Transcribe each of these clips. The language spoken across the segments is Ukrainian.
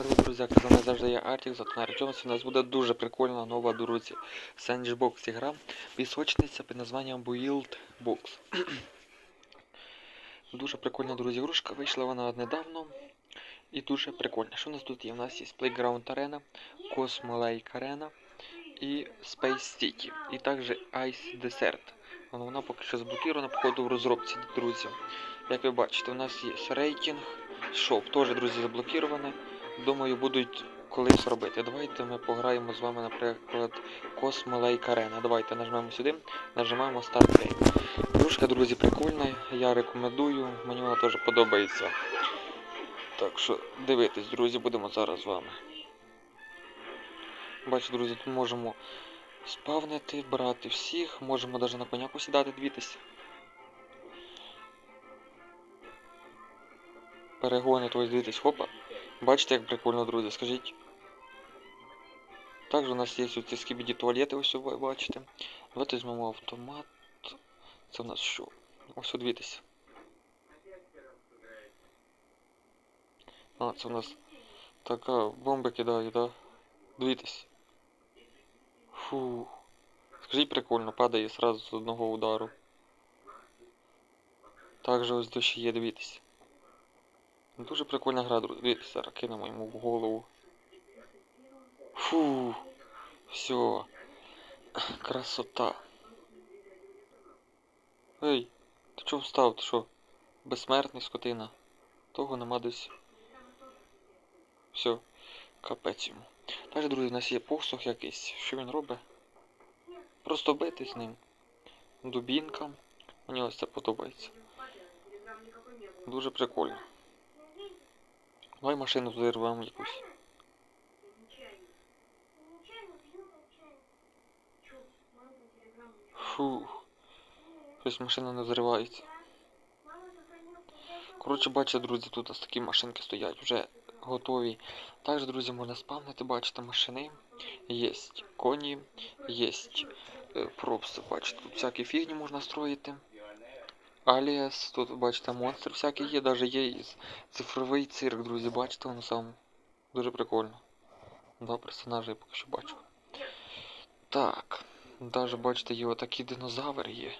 Привіт, друзі, з вами завжди я Артік, Затонар. Сьогодні у нас буде дуже прикольна нова, друзі, Sandbox гра. Пісочниця під названням Build Box. дуже прикольна, друзі, ігрушка. Вийшла вона недавно. І дуже прикольна. Що у нас тут є? У нас є Playground Arena, Cosmo Lake Arena і Space City. І також Ice Desert. Але вона поки що заблокірована, походу в розробці, друзі. Як ви бачите, у нас є рейтинг, шоп, теж, друзі, заблокіроване. Думаю, будуть колись робити. Давайте ми пограємо з вами, наприклад, Cosmo Lake Arena. Давайте нажмемо сюди, нажимаємо Start Game. Ігрушка, друзі, прикольна, я рекомендую, мені вона теж подобається. Так що дивитесь, друзі, будемо зараз з вами. Бачите, друзі, тут можемо спавнити, брати всіх, можемо навіть на коняку сідати, дивитись. Перегони, то ось дивитесь, хопа. Бачите, як прикольно, друзі, скажіть. Також у нас є ці скібіді туалети, ось ви бачите. Давайте візьмемо автомат. Це у нас що? Ось дивіться. А, це у нас така бомби кидає, да? Дивіться. Фу. Скажіть прикольно, падає сразу з одного удару. Також ось дощі є, дивіться. Дуже прикольна гра, друзі. Дивіться, кинемо йому в голову. Фу. Все. Красота. Ей, ти чого встав? Ти що? Безсмертний скотина. Того нема десь. Все, капець йому. Далі, друзі, у нас є посох якийсь. Що він робить? Просто бити з ним. Дубінка. Мені ось це подобається. Дуже прикольно. Давай машину взорвемо якусь. Фу. Щось машина не взривається. Коротше, бачите, друзі, тут ось такі машинки стоять, вже готові. Також, друзі, можна спавнити, бачите, машини. Є коні, є пропси, бачите, тут всякі фігні можна строїти. Аліас, тут, бачите, монстр всякий є, навіть є цифровий цирк, друзі, бачите, воно сам. Дуже прикольно. Два персонажі я поки що бачу. Так. Даже бачите, є отакі динозаври є.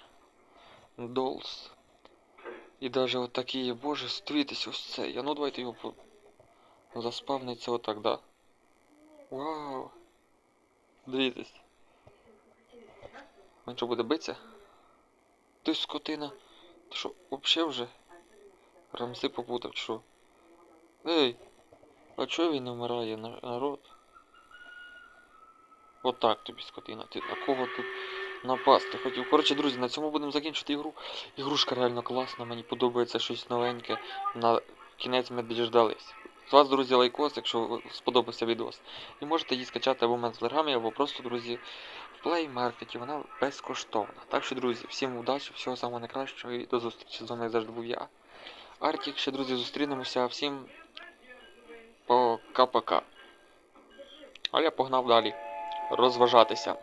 Долс. І даже отакі є. Боже, дивіться ось це. А ну давайте його по... заспавниться отак, да. Вау. Дивіться. Він що буде битися? Ти скотина. Ти що, вообще вже? Рамси попутав, що? Ей! А чого він вмирає, на- народ? Отак тобі скотина. Ти на кого тут напасти хотів? Коротше, друзі, на цьому будемо закінчити ігру. Ігрушка реально класна, мені подобається щось новеньке. На кінець ми діждались. З вас, друзі, лайкос, якщо сподобався відос. І можете її скачати або в мене в телеграмі, або просто, друзі, в Play Market. Вона безкоштовна. Так що, друзі, всім удачі, всього самого найкращого і до зустрічі. З вами завжди був я. Артік, ще, друзі, зустрінемося. Всім пока-пока. А я погнав далі розважатися.